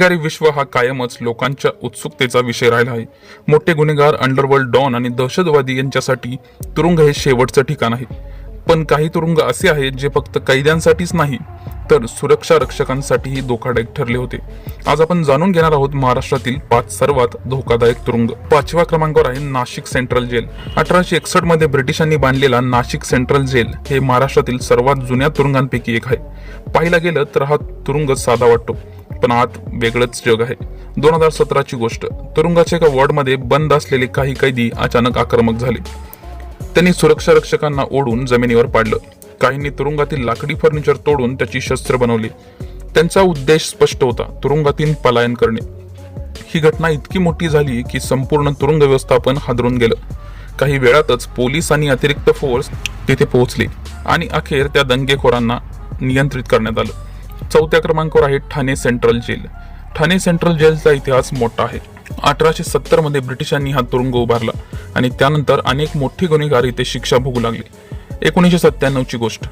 गुन्हेगारी विश्व हा कायमच लोकांच्या उत्सुकतेचा विषय राहिला आहे. मोठे गुन्हेगार अंडरवर्ल्ड डॉन आणि दहशतवादी यांच्यासाठी तुरुंग हे शेवटचं ठिकाण आहे. पण काही तुरुंग असे आहेत जे फक्त कैद्यांसाठीच नाही तर सुरक्षा रक्षकांसाठीही धोकादायक ठरले होते. आज आपण जाणून घेणार आहोत महाराष्ट्रातील पाच सर्वात धोकादायक तुरुंग. पाचव्या क्रमांकावर आहे नाशिक सेंट्रल जेल. अठराशे एकसष्टमध्ये ब्रिटिशांनी बांधलेला नाशिक सेंट्रल जेल हे महाराष्ट्रातील सर्वात जुन्या तुरुंगांपैकी एक आहे. पाहिला गेलं तर हा तुरुंग साधा वाटतो. पण आत वेगळंच जग आहे. दोन हजार सतराची गोष्ट. तुरुंगाच्या एका वॉर्डमध्ये बंद असलेले काही कैदी अचानक आक्रमक झाले. त्यांनी सुरक्षा रक्षकांना ओढून जमिनीवर पाडलं. काहींनी तुरुंगातील लाकडी फर्निचर तोडून त्याची शस्त्र बनवली. त्यांचा उद्देश स्पष्ट होता तुरुंगातील पलायन करणे. ही घटना इतकी मोठी झाली की संपूर्ण तुरुंग व्यवस्थापन हादरून गेलं. काही वेळातच पोलीस आणि अतिरिक्त फोर्स तिथे पोहोचले आणि अखेर त्या दंगेखोरांना नियंत्रित करण्यात आलं. चौथ्या क्रमांकावर आहे Thane central jail. Thane central जेलचा इतिहास मोठा आहे. अठराशे सत्तरमध्ये ब्रिटिशांनी हा तुरुंग उभारला आणि त्यानंतर अनेक मोठे गुन्हेगार इथे शिक्षा भोगू लागले. एकोणीसशे सत्त्याण्णवची गोष्ट.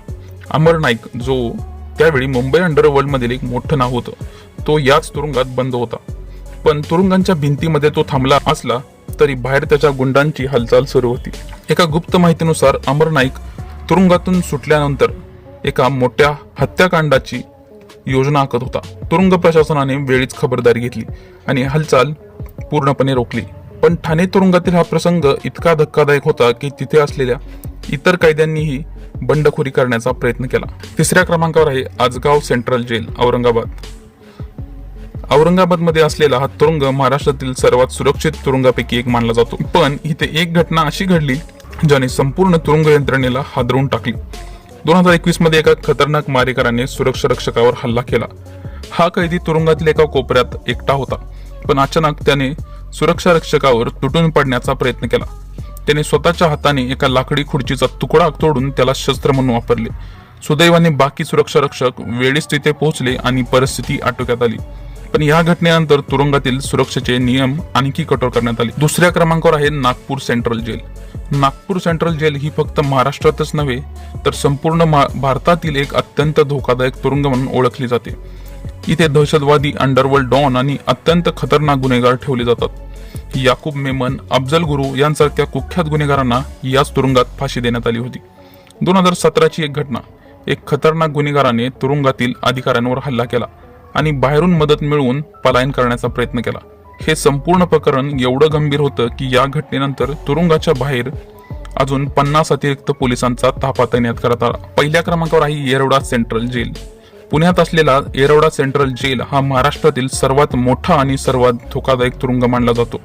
अमर नाईक जो त्यावेळी मुंबई अंडरवर्ल्डमधील एक मोठं नाव होतं तो याच तुरुंगात बंद होता. पण तुरुंगांच्या भिंतीमध्ये तो थांबला असला तरी बाहेर त्याच्या गुंडांची हालचाल सुरू होती. एका गुप्त माहितीनुसार अमर नाईक तुरुंगातून सुटल्यानंतर एका मोठ्या हत्याकांडाची योजना आखत होता. तुरुंग प्रशासनाने वेळीच खबरदारी घेतली आणि हालचाल पूर्णपणे रोखली. पण ठाणे तुरुंगातील हा प्रसंग इतका धक्कादायक होता की तिथे असलेल्या इतर कैद्यांनीही बंडखोरी करण्याचा प्रयत्न केला. तिसऱ्या क्रमांकावर आहे आजगाव सेंट्रल जेल औरंगाबाद. औरंगाबादमध्ये असलेला हा तुरुंग महाराष्ट्रातील सर्वात सुरक्षित तुरुंगापैकी एक मानला जातो. पण इथे एक घटना अशी घडली ज्याने संपूर्ण तुरुंग यंत्रणेला हादरून टाकली. दोन हजार एकवीसमध्ये एका खतरनाक मारेकराने सुरक्षा रक्षकावर हल्ला केला. हा कैदी तुरुंगातील एका कोपऱ्यात एकटा होता पण अचानक त्याने सुरक्षा रक्षकावर तुटून पडण्याचा प्रयत्न केला. त्याने स्वतःच्या हाताने एका लाकडी खुर्चीचा तुकडा तोडून त्याला शस्त्र म्हणून वापरले. सुदैवाने बाकी सुरक्षा रक्षक वेळीच तिथे पोहोचले आणि परिस्थिती आटोक्यात आली. पण या घटनेनंतर तुरुंगातील सुरक्षेचे नियम आणखी कठोर करण्यात आले. दुसऱ्या क्रमांकावर आहे Nagpur central jail. Nagpur central jail ही फक्त महाराष्ट्रातच नव्हे तर संपूर्ण भारतातील एक अत्यंत धोकादायक तुरुंग म्हणून ओळखली जाते. इथे दहशतवादी अंडरवर्ल्ड डॉन आणि अत्यंत खतरनाक गुन्हेगार ठेवले जातात. याकूब मेमन अफजल गुरु यांसारख्या कुख्यात गुन्हेगारांना याच तुरुंगात फाशी देण्यात आली होती. दोन हजार सतराची एक घटना. एक खतरनाक गुन्हेगाराने तुरुंगातील अधिकाऱ्यांवर हल्ला केला. आणि बाहेरून मदत मिळवून पलायन करण्याचा प्रयत्न केला. हे संपूर्ण प्रकरण एवढं गंभीर होतं की या घटनेनंतर तुरुंगाच्या बाहेर अजून पन्नास अतिरिक्त पोलिसांचा ताफा तैनात करण्यात आला. पहिल्या क्रमांकावर आहे येरवडा सेंट्रल जेल. पुण्यात असलेला येरवडा सेंट्रल जेल हा महाराष्ट्रातील सर्वात मोठा आणि सर्वात धोकादायक तुरुंग मानला जातो.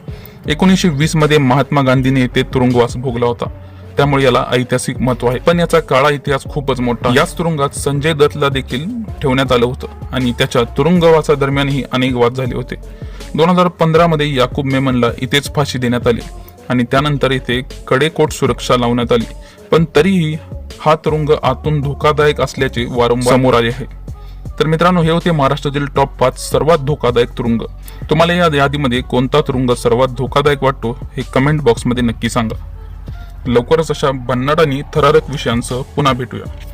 एकोणीसशे वीसमध्ये महात्मा गांधीने येथे तुरुंगवास भोगला होता. त्यामुळे याला ऐतिहासिक महत्त्व आहे. पण याचा काळा इतिहास खूपच मोठा याच तुरुंगात संजय दत्तला देखील ठेवण्यात आलं होतं आणि त्याच्या तुरुंगवासा दरम्यानही अनेक वाद झाले होते. दोन हजार पंधरा मध्ये याकूब मेमनला इथेच फाशी देण्यात आली आणि त्यानंतर इथे कडेकोट सुरक्षा लावण्यात आली. पण तरीही हा तुरुंग आतून धोकादायक असल्याचे वारंवार समोर आले आहे. तर मित्रांनो हे होते महाराष्ट्रातील टॉप पाच सर्वात धोकादायक तुरुंग. तुम्हाला या यादीमध्ये कोणता तुरुंग सर्वात धोकादायक वाटतो हे कमेंट बॉक्समध्ये नक्की सांगा. लवकरच अशा भन्नाट आणि थरारक विषयांसह पुन्हा भेटूया.